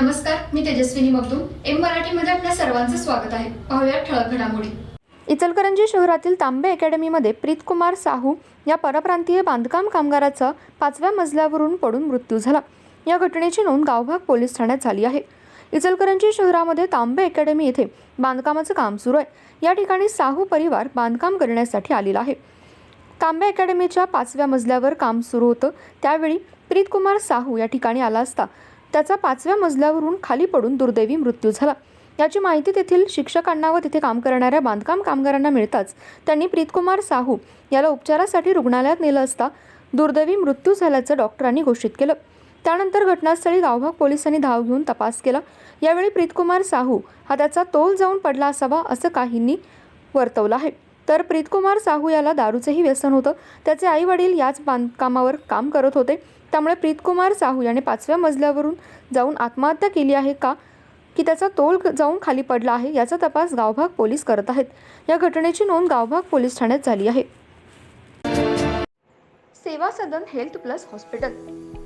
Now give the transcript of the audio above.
नमस्कार मी तेजस्विनी मगदूम. एम मराठीमध्ये आपल्या सर्वांचं स्वागत आहे. पाहूया ठळक घडामोडी. इचलकरंजी शहरातील तांबे अकॅडमीमध्ये प्रीतकुमार साहू या परप्रांतीय बांधकाम कामगाराचा पाचव्या मजल्यावरून पडून मृत्यू झाला. या घटनेची नोंद गावभाग पोलीस ठाण्यात झाली आहे. इचलकरंजी शहरामध्ये तांबे अकॅडमी येथे बांधकामाचं काम सुरू आहे. या ठिकाणी साहू परिवार बांधकाम करण्यासाठी आलेला आहे. तांबे अकॅडमीच्या पाचव्या मजल्यावर काम सुरू होतं. त्यावेळी प्रीतकुमार साहू या ठिकाणी आला असता. त्याचा पाचव्या मजल्यावरून खाली पडून दुर्दैवी मृत्यू झाला. याची माहिती तेथील शिक्षकांना व तिथे काम करणाऱ्या बांधकाम कामगारांना मिळताच त्यांनी प्रीतकुमार साहू याला उपचारासाठी रुग्णालयात नेलं असता दुर्दैवी मृत्यू झाल्याचं डॉक्टरांनी घोषित केलं. त्यानंतर घटनास्थळी गावभाग पोलिसांनी धाव घेऊन तपास केला. यावेळी प्रीतकुमार साहू हा त्याचा तोल जाऊन पडला असावा असं काहींनी वर्तवलं आहे. तर प्रीतकुमार साहू याला दारूचंही व्यसन होतं. त्याचे आई वडील याच बांधकामावर काम करत होते. त्यामुळे प्रीतकुमार साहू याने पाचव्या मजल्यावरून जाऊन आत्महत्या केली आहे का? की त्याचा तोल जाऊन खाली पडला आहे? याचा तपास गावभाग पोलीस करत आहेत. या घटनेची नोंद गावभाग पोलीस ठाण्यात झाली आहे. Seva Sadan health plus hospital